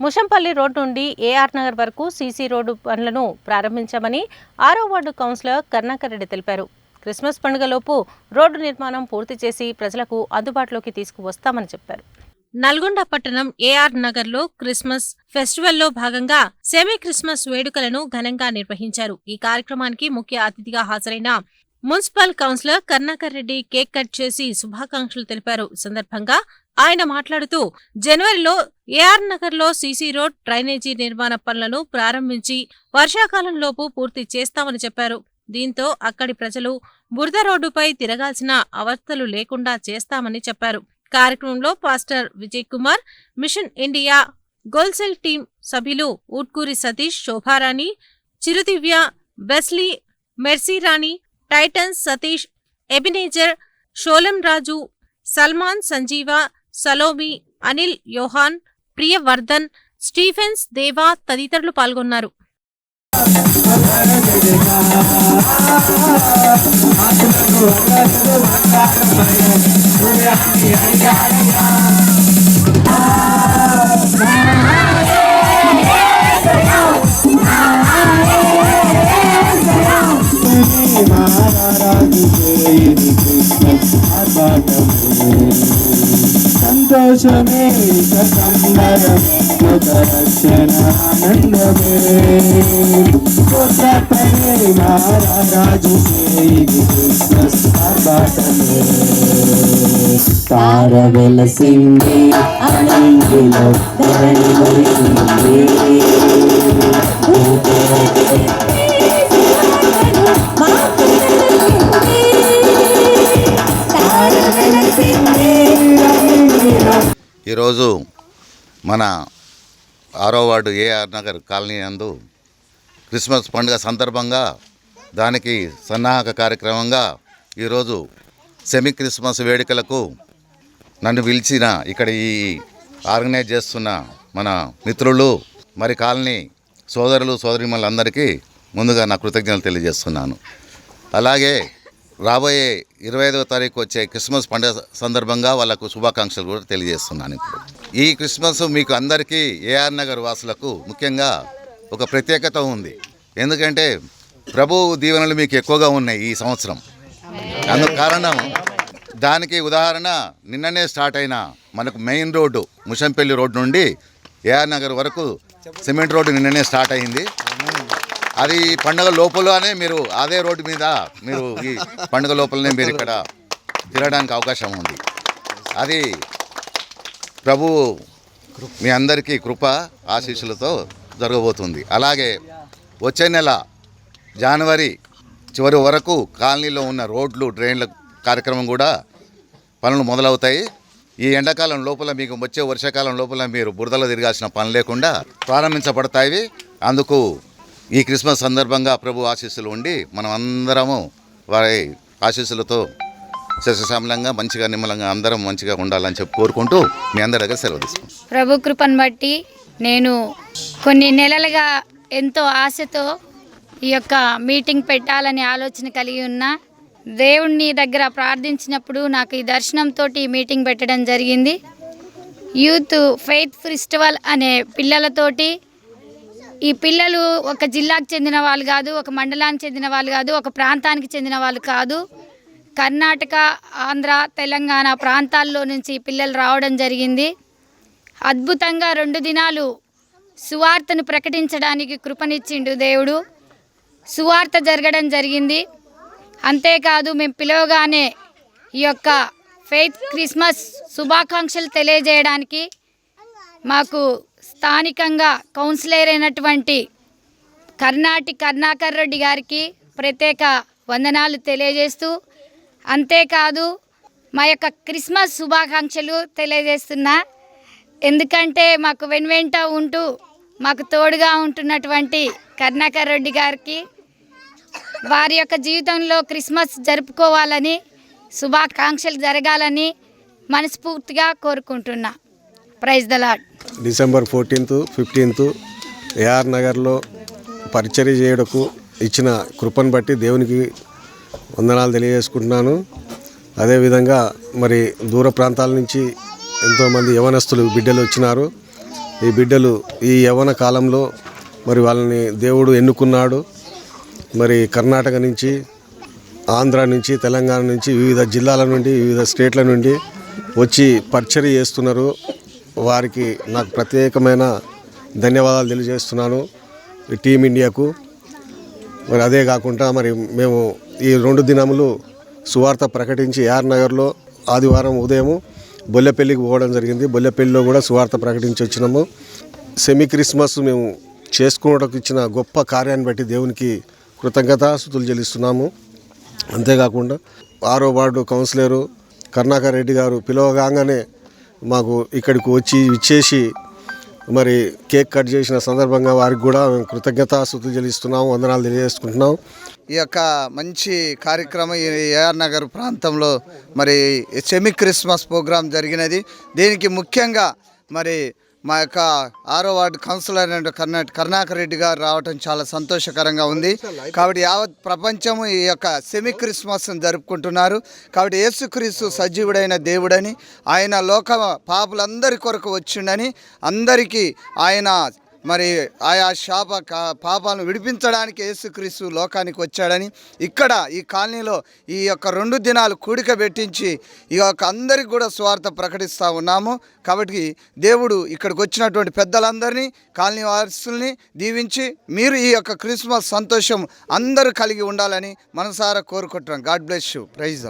Mushampalli road నుండి AR Nagar వరకు CC road పనులను ప్రారంభించామని ఆరో వార్డు కౌన్సిలర్ కరుణాకర్ రెడ్డి తెలిపారు. క్రిస్మస్ పండుగలోపు రోడ్డు నిర్మాణం పూర్తి చేసి ప్రజలకు అందుబాటులోకి తీసుకువస్తామని చెప్పారు. నల్గొండ పట్టణం ఏఆర్ నగర్లో క్రిస్మస్ ఫెస్టివల్లో భాగంగా సెమీ క్రిస్మస్ వేడుకలను ఘనంగా నిర్వహించారు. ఈ కార్యక్రమానికి ముఖ్య అతిథిగా హాజరైన municipal councillor Karunakar Reddy cake cut చేసి శుభాకాంక్షలు తెలిపారు. సందర్భంగా ఆయన మాట్లాడుతూ జనవరిలో ఏఆర్ నగర్లో సీసీ రోడ్ డ్రైనేజీ నిర్మాణ పనులను ప్రారంభించి వర్షాకాలంలోపు పూర్తి చేస్తామని చెప్పారు. దీంతో అక్కడి ప్రజలు బురద రోడ్డుపై తిరగాల్సిన అవస్థలు లేకుండా చేస్తామని చెప్పారు. కార్యక్రమంలో pastor Vijay Kumar mission India గోల్సెల్ team సభ్యులు Utkuri Satish Shobharani Chirudivya Besly Mercyrani Titans Satish Ebenezer Sholam Raju Salman Sanjeeva Salomi Anil Yohan Priyavardhan Stephens Deva తదితరులు పాల్గొన్నారు. సంతోషమే సంబరం రక్షణానందమే కొత్తపడే మహారాజు తార వెలసింది అనంగిలో ధరణి ఈరోజు మన ఆరో ward A R Nagar colony అందు క్రిస్మస్ పండుగ సందర్భంగా దానికి సన్నాహక కార్యక్రమంగా ఈరోజు సెమీ క్రిస్మస్ వేడుకలకు నన్ను పిలిచిన ఇక్కడ ఈ ఆర్గనైజ్ చేస్తున్న మన మిత్రులు మరి కాలనీ సోదరులు సోదరిమణులందరికీ ముందుగా నా కృతజ్ఞతలు తెలియజేస్తున్నాను. అలాగే రాబోయే ఇరవై ఐదవ తారీఖు వచ్చే క్రిస్మస్ పండుగ సందర్భంగా వాళ్ళకు శుభాకాంక్షలు కూడా తెలియజేస్తున్నాను ఇప్పుడు. ఈ క్రిస్మస్ మీకు అందరికీ ఏఆర్ నగర్ వాసులకు ముఖ్యంగా ఒక ప్రత్యేకత ఉంది. ఎందుకంటే ప్రభు దీవెనలు మీకు ఎక్కువగా ఉన్నాయి ఈ సంవత్సరం. అందుకు కారణం దానికి ఉదాహరణ నిన్ననే స్టార్ట్ అయిన మనకు మెయిన్ రోడ్డు ముషంపల్లి రోడ్డు నుండి ఏఆర్ నగర్ వరకు సిమెంట్ రోడ్డు నిన్ననే స్టార్ట్ అయింది. అది పండగ లోపలనే మీరు అదే రోడ్డు మీద మీరు ఈ పండుగ లోపలనే మీరు ఇక్కడ తిరగడానికి అవకాశం ఉంది. అది ప్రభు మీ అందరికీ కృప ఆశీస్సులతో జరగబోతుంది. అలాగే వచ్చే నెల జనవరి చివరి వరకు కాలనీలో ఉన్న రోడ్లు డ్రైన్ల కార్యక్రమం కూడా పనులు మొదలవుతాయి. ఈ ఎండాకాలం లోపల మీకు వచ్చే వర్షాకాలం లోపల మీరు బురదలో తిరగాల్సిన పని లేకుండా ప్రారంభించబడతాయి. అందుకు ఈ క్రిస్మస్ సందర్భంగా ప్రభు ఆశీస్సులు ఉండి మనం అందరము వారి ఆశీస్సులతో సస్యశ్యామలంగా మంచిగా నిమ్మలంగా అందరం మంచిగా ఉండాలని చెప్పి కోరుకుంటూ మీ అందరి దగ్గర సెలవు తీసుకుంటాం ప్రభు కృపను బట్టి నేను కొన్ని నెలలుగా ఎంతో ఆశతో ఈ యొక్క మీటింగ్ పెట్టాలని ఆలోచన కలిగి ఉన్నా దేవుణ్ణి దగ్గర ప్రార్థించినప్పుడు నాకు ఈ దర్శనంతో ఈ మీటింగ్ పెట్టడం జరిగింది. యూత్ ఫెయిత్ ఫెస్టివల్ అనే పిల్లలతోటి ఈ పిల్లలు ఒక జిల్లాకు చెందిన వాళ్ళు కాదు ఒక మండలానికి చెందిన వాళ్ళు కాదు ఒక ప్రాంతానికి చెందిన వాళ్ళు కాదు. కర్ణాటక ఆంధ్ర తెలంగాణ ప్రాంతాల్లో నుంచి పిల్లలు రావడం జరిగింది. అద్భుతంగా రెండు దినాలు సువార్తను ప్రకటించడానికి కృపనిచ్చిండు దేవుడు. సువార్త జరగడం జరిగింది. అంతేకాదు మేము పిలవగానే ఈ యొక్క ఫెయిత్ క్రిస్మస్ శుభాకాంక్షలు తెలియజేయడానికి మాకు స్థానికంగా కౌన్సిలర్ అయినటువంటి కర్ణాటి కర్ణాకర్ రెడ్డి గారికి ప్రత్యేక వందనాలు తెలియజేస్తూ అంతేకాదు మా యొక్క క్రిస్మస్ శుభాకాంక్షలు తెలియజేస్తున్నా. ఎందుకంటే మాకు వెనువెంట ఉంటూ మాకు తోడుగా ఉంటున్నటువంటి కర్ణాకర్ రెడ్డి గారికి వారి యొక్క జీవితంలో క్రిస్మస్ జరుపుకోవాలని శుభాకాంక్షలు జరగాలని మనస్ఫూర్తిగా కోరుకుంటున్నా. Praise the lord December fourteenth fifteenth A R నగర్లో పరిచర్య చేయడకు ఇచ్చిన కృపను బట్టి దేవునికి వందనాలు తెలియజేసుకుంటున్నాను. అదేవిధంగా మరి దూర ప్రాంతాల నుంచి ఎంతోమంది యవనస్తులు బిడ్డలు వచ్చినారు. ఈ బిడ్డలు ఈ యవ్వన కాలంలో మరి వాళ్ళని దేవుడు ఎన్నుకున్నాడు. మరి కర్ణాటక నుంచి ఆంధ్ర నుంచి తెలంగాణ నుంచి వివిధ జిల్లాల నుండి వివిధ స్టేట్ల నుండి వచ్చి పరిచర్య చేస్తున్నారు. వారికి నాకు ప్రత్యేకమైన ధన్యవాదాలు తెలియజేస్తున్నాను టీమిండియాకు మరి అదే కాకుండా మరి మేము ఈ రెండు దినములు సువార్త ప్రకటించి యార్ నగర్లో ఆదివారం ఉదయం బొల్లెపల్లికి పోవడం జరిగింది. బొల్లెపల్లిలో కూడా సువార్త ప్రకటించి వచ్చినాము. సెమీ క్రిస్మస్ మేము చేసుకోవడానికి ఇచ్చిన గొప్ప కార్యాన్ని బట్టి దేవునికి కృతజ్ఞతాస్థుతులు చెల్లిస్తున్నాము. అంతేకాకుండా ఆరో వార్డు కౌన్సిలరు కరుణాకర్ రెడ్డి గారు పిలవగానే మాకు ఇక్కడికి వచ్చి ఇచ్చేసి మరి కేక్ కట్ చేసిన సందర్భంగా వారికి కూడా మేము కృతజ్ఞతాస్థుతులు చెల్లిస్తున్నాము వందనాలు తెలియజేసుకుంటున్నాం. ఈ యొక్క మంచి కార్యక్రమం ఏఆర్ నగర్ ప్రాంతంలో మరి సెమీ క్రిస్మస్ ప్రోగ్రాం జరిగినది. దీనికి ముఖ్యంగా మరి మా యొక్క ఆరో వార్డు కౌన్సిలర్ అయిన కర్ణా కరుణాకర్ రెడ్డి గారు రావటం చాలా సంతోషకరంగా ఉంది. కాబట్టి యావత్ ప్రపంచము ఈ యొక్క సెమీ క్రిస్మస్ని జరుపుకుంటున్నారు. కాబట్టి యేసుక్రీస్తు సజీవుడైన దేవుడని ఆయన లోక పాపులందరి కొరకు వచ్చిండని అందరికీ ఆయన మరి ఆయా శాప కా- పాపాలను విడిపించడానికి యేసుక్రీస్తు లోకానికి వచ్చాడని ఇక్కడ ఈ కాలనీలో ఈ యొక్క రెండు దినాలు కూడిక పెట్టించి ఈ యొక్క అందరికి కూడా స్వార్థ ప్రకటిస్తూ ఉన్నాము. కాబట్టి దేవుడు ఇక్కడికి వచ్చినటువంటి పెద్దలందరినీ కాలనీ వారసుల్ని దీవించి మీరు ఈ యొక్క క్రిస్మస్ సంతోషం అందరూ కలిగి ఉండాలని మనసారా కోరుకుంటున్నాం. God bless you. ప్రైజ్